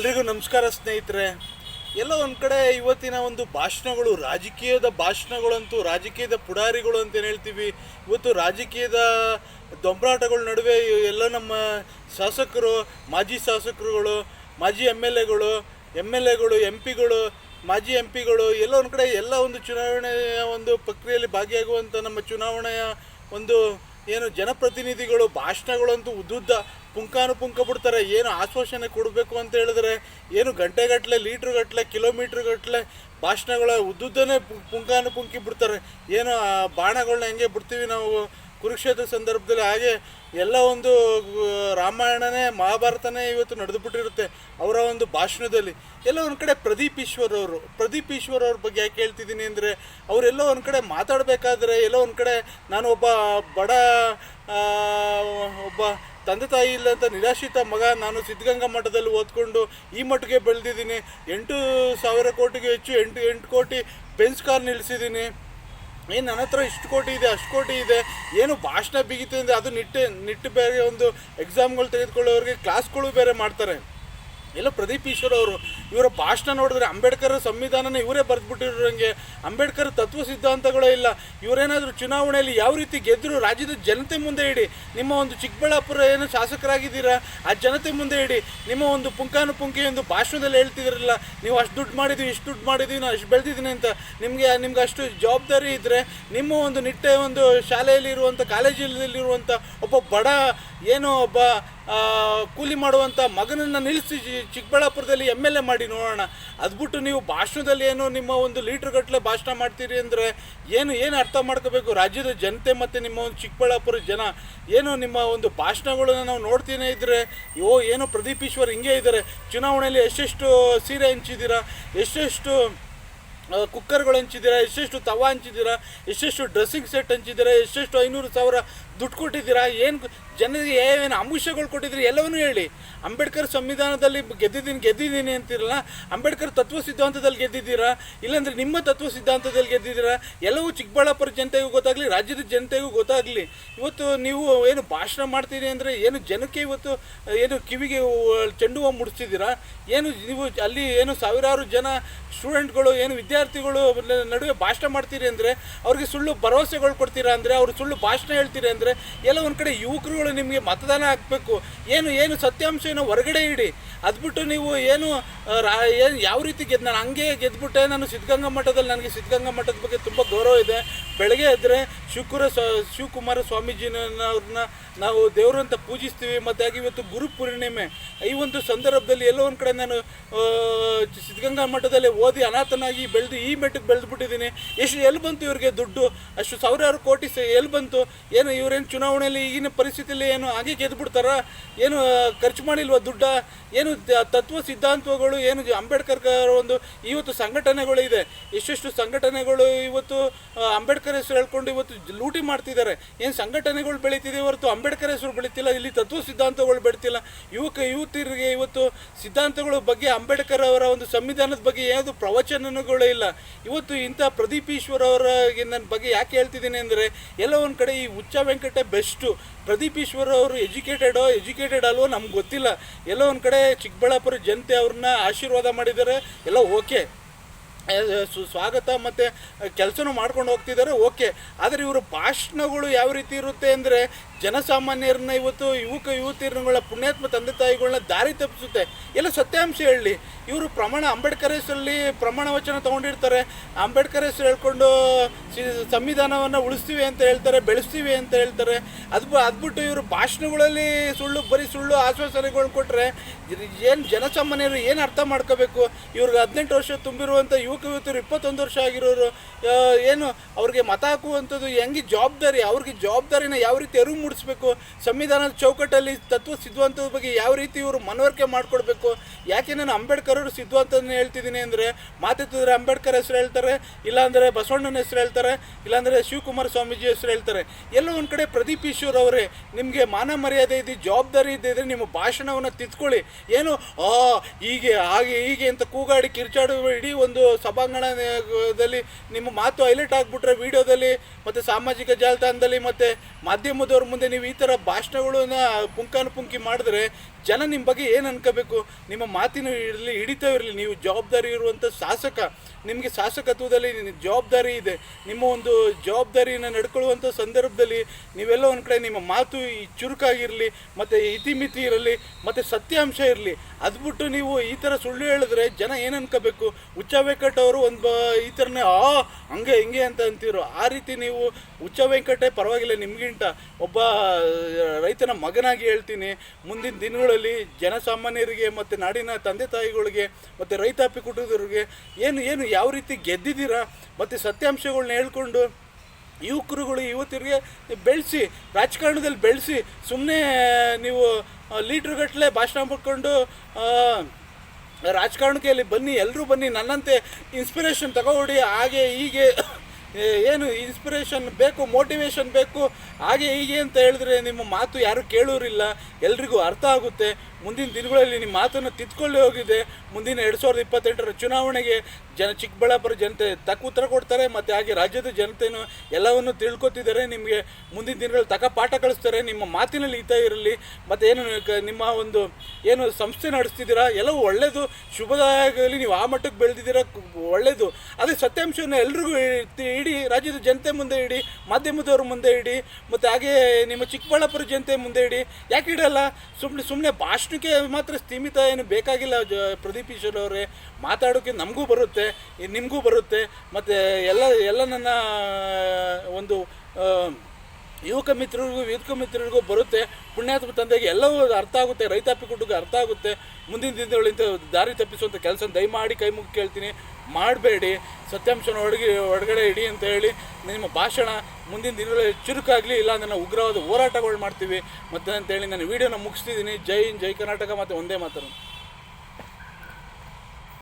ಎಲ್ರಿಗೂ ನಮಸ್ಕಾರ ಸ್ನೇಹಿತರೆ. ಎಲ್ಲ ಒಂದು ಕಡೆ ಇವತ್ತಿನ ಒಂದು ಭಾಷಣಗಳು, ರಾಜಕೀಯದ ಭಾಷಣಗಳಂತೂ, ರಾಜಕೀಯದ ಪುಡಾರಿಗಳು ಅಂತ ಹೇಳ್ತೀವಿ, ಇವತ್ತು ರಾಜಕೀಯದ ದೊಂಬರಾಟಗಳ ನಡುವೆ ಎಲ್ಲ ನಮ್ಮ ಶಾಸಕರು, ಮಾಜಿ ಶಾಸಕರುಗಳು, ಮಾಜಿ ಎಂ ಎಲ್ ಎಗಳು, ಎಂ ಎಲ್ ಎಗಳು, ಎಂ ಪಿಗಳು, ಮಾಜಿ ಎಂ ಪಿಗಳು, ಎಲ್ಲ ಒಂದು ಕಡೆ ಎಲ್ಲ ಒಂದು ಚುನಾವಣೆಯ ಒಂದು ಪ್ರಕ್ರಿಯೆಯಲ್ಲಿ ಭಾಗಿಯಾಗುವಂಥ ನಮ್ಮ ಚುನಾವಣೆಯ ಒಂದು ಏನು ಜನಪ್ರತಿನಿಧಿಗಳು ಭಾಷಣಗಳಂತೂ ಉದ್ದುದ್ದ ಪುಂಕಾನುಪುಂಕ ಬಿಡ್ತಾರೆ ಏನು ಆಶ್ವಾಸನೆ ಕೊಡಬೇಕು ಅಂತ ಹೇಳಿದ್ರೆ, ಏನು ಗಂಟೆಗಟ್ಟಲೆ ಲೀಟ್ರ್ಗಟ್ಟಲೆ ಕಿಲೋಮೀಟ್ರ್ಗಟ್ಟಲೆ ಭಾಷಣಗಳ ಉದ್ದುದ್ದನೇ ಪು- ಪುಂಕಾನುಪುಂಕಿ ಬಿಡ್ತಾರೆ ಏನು ಬಾಣಗಳನ್ನ ಹೆಂಗೆ ಬಿಡ್ತೀವಿ ನಾವು? ಕುರುಕ್ಷೇತ್ರ ಸಂದರ್ಭದಲ್ಲಿ ಹಾಗೆ ಎಲ್ಲ ಒಂದು ರಾಮಾಯಣನೇ, ಮಹಾಭಾರತನೇ ಇವತ್ತು ನಡೆದುಬಿಟ್ಟಿರುತ್ತೆ ಅವರ ಒಂದು ಭಾಷಣದಲ್ಲಿ. ಎಲ್ಲ ಒಂದು ಕಡೆ ಪ್ರದೀಪ್ ಈಶ್ವರ್ ಅವರು, ಪ್ರದೀಪ್ ಈಶ್ವರ್ ಅವ್ರ ಬಗ್ಗೆ ಯಾಕೆ ಹೇಳ್ತಿದ್ದೀನಿ ಅಂದರೆ, ಅವರೆಲ್ಲ ಒಂದು ಕಡೆ ಮಾತಾಡಬೇಕಾದ್ರೆ, ಎಲ್ಲ ಒಂದು ಕಡೆ ನಾನು ಒಬ್ಬ ಬಡ ಒಬ್ಬ ತಂದೆ ತಾಯಿ ಇಲ್ಲಂತ ನಿರಾಶ್ರಿತ ಮಗ ನಾನು ಸಿದ್ಧಗಂಗಾ ಮಠದಲ್ಲಿ ಓದ್ಕೊಂಡು ಈ ಮಟ್ಟಿಗೆ ಬೆಳೆದಿದ್ದೀನಿ. ಎಂಟು ಸಾವಿರ ಕೋಟಿಗೆ ಹೆಚ್ಚು, ಎಂಟು ಎಂಟು ಕೋಟಿ ಪೆನ್ಸ್ ಕಾರ್ ನಿಲ್ಲಿಸಿದ್ದೀನಿ. ಏನು ನನ್ನ ಹತ್ರ ಇಷ್ಟು ಕೋಟಿ ಇದೆ, ಅಷ್ಟು ಕೋಟಿ ಇದೆ, ಏನು ಭಾಷಣ ಬಿಗಿತು ಅಂದರೆ ಅದು ನಿಟ್ಟೆ, ನಿಟ್ಟು ಬೇರೆ ಒಂದು ಎಕ್ಸಾಮ್ಗಳು ತೆಗೆದುಕೊಳ್ಳೋರಿಗೆ ಕ್ಲಾಸ್ಗಳು ಬೇರೆ ಮಾಡ್ತಾರೆ. ಎಲ್ಲ ಪ್ರದೀಪ್ ಈಶ್ವರ್ ಅವರು ಇವರ ಭಾಷಣ ನೋಡಿದ್ರೆ ಅಂಬೇಡ್ಕರ್ ಸಂವಿಧಾನನ ಇವರೇ ಬರೆದ್ಬಿಟ್ಟಿರೋಂಗೆ ಅಂಬೇಡ್ಕರ್ ತತ್ವ ಸಿದ್ಧಾಂತಗಳೇ ಇಲ್ಲ. ಇವರೇನಾದರೂ ಚುನಾವಣೆಯಲ್ಲಿ ಯಾವ ರೀತಿ ಗೆದ್ದರು ರಾಜ್ಯದ ಜನತೆ ಮುಂದೆ ಇಡಿ. ನಿಮ್ಮ ಒಂದು ಚಿಕ್ಕಬಳ್ಳಾಪುರ ಏನು ಶಾಸಕರಾಗಿದ್ದೀರಾ? ಆ ಜನತೆ ಮುಂದೆ ಇಡಿ. ನಿಮ್ಮ ಒಂದು ಪುಂಕಾನುಪುಂಕಿ ಒಂದು ಭಾಷಣದಲ್ಲಿ ಹೇಳ್ತಿದ್ರಲ್ಲ, ನೀವು ಅಷ್ಟು ದುಡ್ಡು ಮಾಡಿದ್ವಿ, ಇಷ್ಟು ದುಡ್ಡು ಮಾಡಿದ್ವಿ, ನಾನು ಅಷ್ಟು ಬೆಳೆದಿದ್ದೀನಿ ಅಂತ. ನಿಮಗೆ, ನಿಮ್ಗೆ ಅಷ್ಟು ಜವಾಬ್ದಾರಿ ಇದ್ದರೆ ನಿಮ್ಮ ಒಂದು ನಿಟ್ಟೆ ಒಂದು ಶಾಲೆಯಲ್ಲಿ ಇರುವಂಥ ಕಾಲೇಜಲ್ಲಿರುವಂಥ ಒಬ್ಬ ಬಡ, ಏನೋ ಒಬ್ಬ ಕೂಲಿ ಮಾಡುವಂಥ ಮಗನನ್ನು ನಿಲ್ಲಿಸಿ ಚಿಕ್ಕಬಳ್ಳಾಪುರದಲ್ಲಿ ಎಂ ಎಲ್ ಎ ಮಾಡಿ ನೋಡೋಣ. ಅದ್ಬಿಟ್ಟು ನೀವು ಭಾಷಣದಲ್ಲಿ ಏನು ನಿಮ್ಮ ಒಂದು ಲೀಟ್ರ್ ಗಟ್ಟಲೆ ಭಾಷಣ ಮಾಡ್ತೀರಿ ಅಂದರೆ ಏನು ಏನು ಅರ್ಥ ಮಾಡ್ಕೋಬೇಕು? ರಾಜ್ಯದ ಜನತೆ ಮತ್ತು ನಿಮ್ಮ ಒಂದು ಚಿಕ್ಕಬಳ್ಳಾಪುರ ಜನ ಏನು ನಿಮ್ಮ ಒಂದು ಭಾಷಣಗಳನ್ನ ನಾವು ನೋಡ್ತೀನಿ ಇದ್ದರೆ ಓ, ಏನೋ ಪ್ರದೀಪ್ ಈಶ್ವರ್ ಹಿಂಗೆ ಇದ್ದಾರೆ ಚುನಾವಣೆಯಲ್ಲಿ ಎಷ್ಟೆಷ್ಟು ಸೀರೆ ಹಂಚಿದ್ದೀರಾ ಎಷ್ಟೆಷ್ಟು ಕುಕ್ಕರ್ಗಳು ಹಂಚಿದ್ದೀರಾ ಎಷ್ಟೆಷ್ಟು ತವಾ ಹಂಚಿದ್ದೀರಾ ಎಷ್ಟೆಷ್ಟು ಡ್ರೆಸ್ಸಿಂಗ್ ಸೆಟ್ ಹಂಚಿದ್ದೀರಾ ಎಷ್ಟೆಷ್ಟು ಐನೂರು ಸಾವಿರ ದುಡ್ಡು ಕೊಟ್ಟಿದ್ದೀರಾ? ಏನು ಜನರಿಗೆ ಏನು ಅಂಶಗಳು ಕೊಟ್ಟಿದ್ದೀರಿ? ಎಲ್ಲವನ್ನೂ ಹೇಳಿ. ಅಂಬೇಡ್ಕರ್ ಸಂವಿಧಾನದಲ್ಲಿ ಗೆದ್ದಿದ್ದೀನಿ ಗೆದ್ದಿದ್ದೀನಿ ಅಂತಿರಲ್ಲ? ಅಂಬೇಡ್ಕರ್ ತತ್ವ ಸಿದ್ಧಾಂತದಲ್ಲಿ ಗೆದ್ದಿದ್ದೀರಾ? ಇಲ್ಲಾಂದರೆ ನಿಮ್ಮ ತತ್ವ ಸಿದ್ಧಾಂತದಲ್ಲಿ ಗೆದ್ದಿದ್ದೀರಾ? ಎಲ್ಲವೂ ಚಿಕ್ಕಬಳ್ಳಾಪುರ ಜನತೆಗೂ ಗೊತ್ತಾಗಲಿ, ರಾಜ್ಯದ ಜನತೆಗೂ ಗೊತ್ತಾಗಲಿ. ಇವತ್ತು ನೀವು ಏನು ಭಾಷಣ ಮಾಡ್ತೀರಿ ಅಂದರೆ ಏನು ಜನಕ್ಕೆ ಇವತ್ತು, ಏನು ಕಿವಿಗೆ ಚೆಂಡು ಹೂವು ಮುಡಿಸ್ತಿದ್ದೀರಾ? ಏನು ನೀವು ಅಲ್ಲಿ ಏನು ಸಾವಿರಾರು ಜನ ಸ್ಟೂಡೆಂಟ್ಗಳು, ಏನು ವಿದ್ಯಾರ್ಥಿಗಳು ನಡುವೆ ಭಾಷಣ ಮಾಡ್ತೀರಿ ಅಂದರೆ, ಅವ್ರಿಗೆ ಸುಳ್ಳು ಭರವಸೆಗಳು ಕೊಡ್ತೀರಾ ಅಂದರೆ, ಅವರು ಸುಳ್ಳು ಭಾಷಣ ಹೇಳ್ತೀರಿ ಅಂದರೆ ಎಲ್ಲ ಒಂದು ಕಡೆ ಯುವಕರುಗಳು ನಿಮಗೆ ಮತದಾನ ಹಾಕಬೇಕು. ಏನು ಏನು ಸತ್ಯಾಂಶ ಏನೋ ಹೊರಗಡೆ ಇಡಿ. ಅದ್ಬಿಟ್ಟು ನೀವು ಏನು ರಾ, ಏನು ಯಾವ ರೀತಿ ಗೆದ್ದು ನಾನು ಹಂಗೆ ಗೆದ್ಬಿಟ್ಟೆ, ನಾನು ಸಿದ್ಧಗಂಗಾ ಮಠದಲ್ಲಿ ನನಗೆ ಸಿದ್ಧಗಂಗಾ ಮಠದ ಬಗ್ಗೆ ತುಂಬ ಗೌರವ ಇದೆ. ಬೆಳಗ್ಗೆ ಎದ್ದರೆ ಶಿವಕುರ ಶಿವಕುಮಾರ ಸ್ವಾಮೀಜಿನವ್ರನ್ನ ನಾವು ದೇವರಂತ ಪೂಜಿಸ್ತೀವಿ. ಮತ್ತು ಹಾಗೆ ಇವತ್ತು ಗುರು ಪೂರ್ಣಿಮೆ. ಈ ಒಂದು ಸಂದರ್ಭದಲ್ಲಿ ಎಲ್ಲೋ ಒಂದು ಕಡೆ ನಾನು ಸಿದ್ಧಗಂಗಾ ಮಠದಲ್ಲಿ ಓದಿ ಅನಾಥನಾಗಿ ಬೆಳೆದು ಈ ಮೆಟ್ಟಕ್ಕೆ ಬೆಳೆದ್ಬಿಟ್ಟಿದ್ದೀನಿ. ಎಷ್ಟು ಎಲ್ಲಿ ಬಂತು ಇವ್ರಿಗೆ ದುಡ್ಡು? ಅಷ್ಟು ಸಾವಿರಾರು ಕೋಟಿ ಎಲ್ಲಿ ಬಂತು? ಏನು ಇವರೇನು ಚುನಾವಣೆಯಲ್ಲಿ ಈಗಿನ ಪರಿಸ್ಥಿತಿಯಲ್ಲಿ ಏನು ಹಾಗೆ ಗೆದ್ಬಿಡ್ತಾರ, ಏನು ಖರ್ಚು ಮಾಡಿಲ್ವ ದುಡ್ಡ, ಏನು ತತ್ವ ಸಿದ್ಧಾಂತಗಳು, ಏನು ಅಂಬೇಡ್ಕರ್ ಒಂದು ಇವತ್ತು ಸಂಘಟನೆಗಳು ಇದೆ. ಎಷ್ಟೆಷ್ಟು ಸಂಘಟನೆಗಳು ಇವತ್ತು ಅಂಬೇಡ್ಕರ್ ಹೆಸರು ಹೇಳ್ಕೊಂಡು ಇವತ್ತು ಲೂಟಿ ಮಾಡ್ತಿದ್ದಾರೆ. ಏನು ಸಂಘಟನೆಗಳು ಬೆಳೀತಿದೆ ಹೊರತು ಅಂಬೇಡ್ಕರ್ ಹೆಸರು ಬೆಳೀತಿಲ್ಲ, ಇಲ್ಲಿ ತತ್ವ ಸಿದ್ಧಾಂತಗಳು ಬೆಳೀತಿಲ್ಲ. ಯುವಕ, ಯುವತಿಯರಿಗೆ ಇವತ್ತು ಸಿದ್ಧಾಂತಗಳ ಬಗ್ಗೆ ಅಂಬೇಡ್ಕರ್ ಅವರ ಒಂದು ಸಂವಿಧಾನದ ಬಗ್ಗೆ ಯಾವುದು ಪ್ರವಚನಗಳು ಇಲ್ಲ. ಇವತ್ತು ಇಂಥ ಪ್ರದೀಪ್ ಈಶ್ವರ್ ಅವರ ನನ್ನ ಬಗ್ಗೆ ಯಾಕೆ ಹೇಳ್ತಿದ್ದೀನಿ ಅಂದರೆ, ಎಲ್ಲ ಒಂದು ಕಡೆ ಈ ಹುಚ್ಚ ಬೆಸ್ಟು. ಪ್ರದೀಪ್ ಈಶ್ವರ್ ಅವರು ಎಜುಕೇಟೆಡೋ, ಎಜುಕೇಟೆಡ್ ಅಲ್ವೋ ನಮ್ಗೆ ಗೊತ್ತಿಲ್ಲ. ಎಲ್ಲೋ ಒಂದು ಕಡೆ ಚಿಕ್ಕಬಳ್ಳಾಪುರ ಜನತೆ ಅವ್ರನ್ನ ಆಶೀರ್ವಾದ ಮಾಡಿದ್ದಾರೆ. ಎಲ್ಲ ಓಕೆ. ಸ್ವಾಗತ ಮತ್ತು ಕೆಲಸನೂ ಮಾಡ್ಕೊಂಡು ಹೋಗ್ತಿದ್ದಾರೆ, ಓಕೆ. ಆದರೆ ಇವರು ಭಾಷಣಗಳು ಯಾವ ರೀತಿ ಇರುತ್ತೆ ಅಂದರೆ ಜನಸಾಮಾನ್ಯರನ್ನ ಇವತ್ತು ಯುವಕ ಯುವತಿಯರುಗಳ ಪುಣ್ಯಾತ್ಮ ತಂದೆ ತಾಯಿಗಳನ್ನ ದಾರಿ ತಪ್ಪಿಸುತ್ತೆ. ಎಲ್ಲ ಸತ್ಯಾಂಶ ಹೇಳಿ. ಇವರು ಪ್ರಮಾಣ ಅಂಬೇಡ್ಕರ್ ಹೆಸರಲ್ಲಿ ಪ್ರಮಾಣ ವಚನ ತೊಗೊಂಡಿರ್ತಾರೆ. ಅಂಬೇಡ್ಕರ್ ಹೆಸರು ಹೇಳ್ಕೊಂಡು ಸಂವಿಧಾನವನ್ನು ಉಳಿಸ್ತೀವಿ ಅಂತ ಹೇಳ್ತಾರೆ, ಬೆಳೆಸ್ತೀವಿ ಅಂತ ಹೇಳ್ತಾರೆ. ಅದು ಅದ್ಬಿಟ್ಟು ಇವರು ಭಾಷಣಗಳಲ್ಲಿ ಸುಳ್ಳು, ಬರೀ ಸುಳ್ಳು ಆಶ್ವಾಸನೆಗಳು ಕೊಟ್ಟರೆ ಏನು ಜನಸಾಮಾನ್ಯರು ಏನು ಅರ್ಥ ಮಾಡ್ಕೋಬೇಕು? ಇವ್ರಿಗೆ ಹದಿನೆಂಟು ವರ್ಷ ತುಂಬಿರುವಂಥ ಯುವಕ ಯುವತಿಯರು ಇಪ್ಪತ್ತೊಂದು ವರ್ಷ ಆಗಿರೋರು ಏನು ಅವ್ರಿಗೆ ಮತ ಹಾಕುವಂಥದ್ದು ಹೆಂಗೆ ಜವಾಬ್ದಾರಿ? ಅವ್ರಿಗೆ ಜವಾಬ್ದಾರಿನ ಯಾವ ರೀತಿ ಅರಿವು ಮೂಡಿಸ್ಬೇಕು ಸಂವಿಧಾನದ ಚೌಕಟ್ಟಲ್ಲಿ ತತ್ವ ಸಿದ್ಧಾಂತದ ಬಗ್ಗೆ ಯಾವ ರೀತಿ ಇವರು ಮನವರಿಕೆ ಮಾಡಿಕೊಡ್ಬೇಕು, ಯಾಕೆ ನಾನು ಅಂಬೇಡ್ಕರ್ ಅವರು ಸಿದ್ಧಾಂತನ ಹೇಳ್ತಿದ್ದೀನಿ ಅಂದರೆ ಮಾತಾಡ್ತಿದ್ರೆ ಅಂಬೇಡ್ಕರ್ ಹೆಸರು ಹೇಳ್ತಾರೆ, ಇಲ್ಲಾಂದರೆ ಬಸವಣ್ಣನ ಹೆಸರು ಹೇಳ್ತಾರೆ, ಇಲ್ಲಾಂದರೆ ಶಿವಕುಮಾರ ಸ್ವಾಮೀಜಿ ಹೆಸರು ಹೇಳ್ತಾರೆ. ಎಲ್ಲೋ ಒಂದು ಕಡೆ ಪ್ರದೀಪ್ ಈಶ್ವರ್ ಅವರೇ, ನಿಮಗೆ ಮಾನ ಮರ್ಯಾದೆ ಇದೆ ಜವಾಬ್ದಾರಿ ಇದ್ದಿದ್ರೆ ನಿಮ್ಮ ಭಾಷಣವನ್ನು ತಿದ್ಕೊಳ್ಳಿ. ಏನು? ಆ, ಹೀಗೆ, ಹಾಗೆ, ಹೀಗೆ ಅಂತ ಕೂಗಾಡಿ ಕಿರ್ಚಾಡು ಇಡೀ ಒಂದು ಸಭಾಂಗಣದಲ್ಲಿ ನಿಮ್ಮ ಮಾತು ಹೈಲೈಟ್ ಆಗಿಬಿಟ್ರೆ, ವಿಡಿಯೋದಲ್ಲಿ ಮತ್ತು ಸಾಮಾಜಿಕ ಜಾಲತಾಣದಲ್ಲಿ ಮತ್ತು ಮಾಧ್ಯಮದವ್ರ ಮುಂದೆ ಮುಂದೆ ನೀವು ಈ ಥರ ಭಾಷಣಗಳನ್ನ ಪುಂಕಾನುಪುಂಕಿ ಮಾಡಿದ್ರೆ ಜನ ನಿಮ್ಮ ಬಗ್ಗೆ ಏನು ಅನ್ಕೋಬೇಕು? ನಿಮ್ಮ ಮಾತಿನ ಇರಲಿ ಹಿಡಿತಾ ಇರಲಿ ನೀವು ಜವಾಬ್ದಾರಿ ಇರುವಂಥ ಶಾಸಕ ನಿಮಗೆ ಶಾಸಕತ್ವದಲ್ಲಿ ಜವಾಬ್ದಾರಿ ಇದೆ. ನಿಮ್ಮ ಒಂದು ಜವಾಬ್ದಾರಿನ ನಡ್ಕೊಳ್ಳುವಂಥ ಸಂದರ್ಭದಲ್ಲಿ ನೀವೆಲ್ಲ ಒಂದು ಕಡೆ ನಿಮ್ಮ ಮಾತು ಈ ಚುರುಕಾಗಿರಲಿ, ಮತ್ತು ಇತಿಮಿತಿ ಇರಲಿ, ಮತ್ತು ಸತ್ಯಾಂಶ ಇರಲಿ, ಅದು ಬಿಟ್ಟು ನೀವು ಈ ಥರ ಸುಳ್ಳು ಹೇಳಿದ್ರೆ ಜನ ಏನು ಅನ್ಕೋಬೇಕು? ವೆಂಕಟ ಅವರು ಒಂದು ಈ ಥರನೇ ಆ, ಹಂಗೆ, ಹಿಂಗೆ ಅಂತ ಅಂತೀರು? ಆ ರೀತಿ ನೀವು ಹುಚ್ಚ ವೆಂಕಟೇ ಪರವಾಗಿಲ್ಲ, ನಿಮಗಿಂತ. ಒಬ್ಬ ರೈತನ ಮಗನಾಗಿ ಹೇಳ್ತೀನಿ, ಮುಂದಿನ ದಿನಗಳಲ್ಲಿ ಜನಸಾಮಾನ್ಯರಿಗೆ ಮತ್ತು ನಾಡಿನ ತಂದೆ ತಾಯಿಗಳಿಗೆ ಮತ್ತು ರೈತಾಪಿ ಕುಟುಂಬದವ್ರಿಗೆ ಏನು ಏನು ಯಾವ ರೀತಿ ಗೆದ್ದಿದ್ದೀರಾ? ಮತ್ತು ಸತ್ಯಾಂಶಗಳನ್ನ ಹೇಳ್ಕೊಂಡು ಯುವಕರುಗಳು ಯುವತಿಯರಿಗೆ ಬೆಳೆಸಿ, ರಾಜಕಾರಣದಲ್ಲಿ ಬೆಳೆಸಿ ಸುಮ್ಮನೆ ನೀವು ಲೀಟ್ರ್ಗಟ್ಟಲೆ ಭಾಷಣ ಮಾಡ್ಕೊಂಡು ರಾಜಕಾರಣಕ್ಕೆ ಅಲ್ಲಿ ಬನ್ನಿ ಎಲ್ಲರೂ ಬನ್ನಿ, ನನ್ನಂತೆ ಇನ್ಸ್ಪಿರೇಷನ್ ತಗೊಬಿಡಿ ಹಾಗೆ, ಹೀಗೆ ಏನು ಇನ್ಸ್ಪಿರೇಷನ್ ಬೇಕು ಮೋಟಿವೇಶನ್ ಬೇಕು, ಹಾಗೆ, ಹೀಗೆ ಅಂತ ಹೇಳಿದ್ರೆ ನಿಮ್ಮ ಮಾತು ಯಾರೂ ಕೇಳೋರಿಲ್ಲ. ಎಲ್ರಿಗೂ ಅರ್ಥ ಆಗುತ್ತೆ. ಮುಂದಿನ ದಿನಗಳಲ್ಲಿ ನಿಮ್ಮ ಮಾತನ್ನು ತಿದ್ಕೊಳ್ಳಿ ಹೋಗಿದೆ. ಮುಂದಿನ ಎರಡು ಸಾವಿರದ ಇಪ್ಪತ್ತೆಂಟರ ಚುನಾವಣೆಗೆ ಜನ ಚಿಕ್ಕಬಳ್ಳಾಪುರ ಜನತೆ ತಕ್ಕ ಉತ್ತರ ಕೊಡ್ತಾರೆ, ಮತ್ತು ಹಾಗೆ ರಾಜ್ಯದ ಜನತೆನೂ ಎಲ್ಲವನ್ನು ತಿಳ್ಕೊತಿದ್ದಾರೆ. ನಿಮಗೆ ಮುಂದಿನ ದಿನಗಳಲ್ಲಿ ತಕ್ಕ ಪಾಠ ಕಳಿಸ್ತಾರೆ. ನಿಮ್ಮ ಮಾತಿನಲ್ಲಿ ಹಿತ ಇರಲಿ, ಮತ್ತು ಏನು ನಿಮ್ಮ ಒಂದು ಏನು ಸಂಸ್ಥೆ ನಡೆಸ್ತಿದ್ದೀರಾ, ಎಲ್ಲವೂ ಒಳ್ಳೆಯದು ಶುಭದಾಯಕದಲ್ಲಿ ನೀವು ಆ ಮಟ್ಟಕ್ಕೆ ಬೆಳೆದಿದ್ದೀರಾ ಒಳ್ಳೆಯದು ಅದೇ ಸತ್ಯಾಂಶವನ್ನು ಎಲ್ರಿಗೂ ಇಡಿ, ರಾಜ್ಯದ ಜನತೆ ಮುಂದೆ ಇಡಿ, ಮಾಧ್ಯಮದವ್ರ ಮುಂದೆ ಇಡಿ, ಮತ್ತು ಹಾಗೆ ನಿಮ್ಮ ಚಿಕ್ಕಬಳ್ಳಾಪುರ ಜನತೆ ಮುಂದೆ ಇಡಿ. ಯಾಕೆ ಇಡಲ್ಲ? ಸುಮ್ಮನೆ ಸುಮ್ಮನೆ ಭಾಷಣಕ್ಕೆ ಮಾತ್ರ ಸೀಮಿತ ಏನು ಬೇಕಾಗಿಲ್ಲ, ಜ ಪ್ರದೀಪ್ ಈಶ್ವರ್ ಅವರೇ ಮಾತಾಡೋಕ್ಕೆ ನಮಗೂ ಬರುತ್ತೆ ನಿಮಗೂ ಬರುತ್ತೆ ಮತ್ತು ಎಲ್ಲ ಎಲ್ಲ ನನ್ನ ಒಂದು ಯುವಕ ಮಿತ್ರರಿಗೂ ಯುವಕ ಮಿತ್ರರಿಗೂ ಬರುತ್ತೆ. ಪುಣ್ಯಾತ್ಮ ತಂದೆಗೆ ಎಲ್ಲವೂ ಅರ್ಥ ಆಗುತ್ತೆ ರೈತಾಪಿ ಕುಟುಂಬಕ್ಕೆ ಅರ್ಥ ಆಗುತ್ತೆ. ಮುಂದಿನ ದಿನಗಳಿಂದ ದಾರಿ ತಪ್ಪಿಸುವಂಥ ಕೆಲಸ ದಯಮಾಡಿ ಕೈ ಮುಗಿ ಕೇಳ್ತೀನಿ. ಮಾಡಬೇಡಿ. ಸತ್ಯಾಂಶನ ಒಳಗೆ ಒಳಗಡೆ ಇಡಿ ಅಂತ ಹೇಳಿ ನಿಮ್ಮ ಭಾಷಣ ಮುಂದಿನ ದಿನಗಳಲ್ಲಿ ಚುರುಕಾಗಲಿ ಇಲ್ಲ ನನ್ನ ಉಗ್ರವಾದ ಹೋರಾಟಗಳು ಮಾಡ್ತೀವಿ. ಮತ್ತು ಅಂತೇಳಿ ನಾನು ವೀಡಿಯೋನ ಮುಗಿಸ್ತಿದ್ದೀನಿ. ಜೈ ಹಿಂದ್, ಜೈ ಕರ್ನಾಟಕ ಮತ್ತು ಒಂದೇ ಮಾತನ್ನು.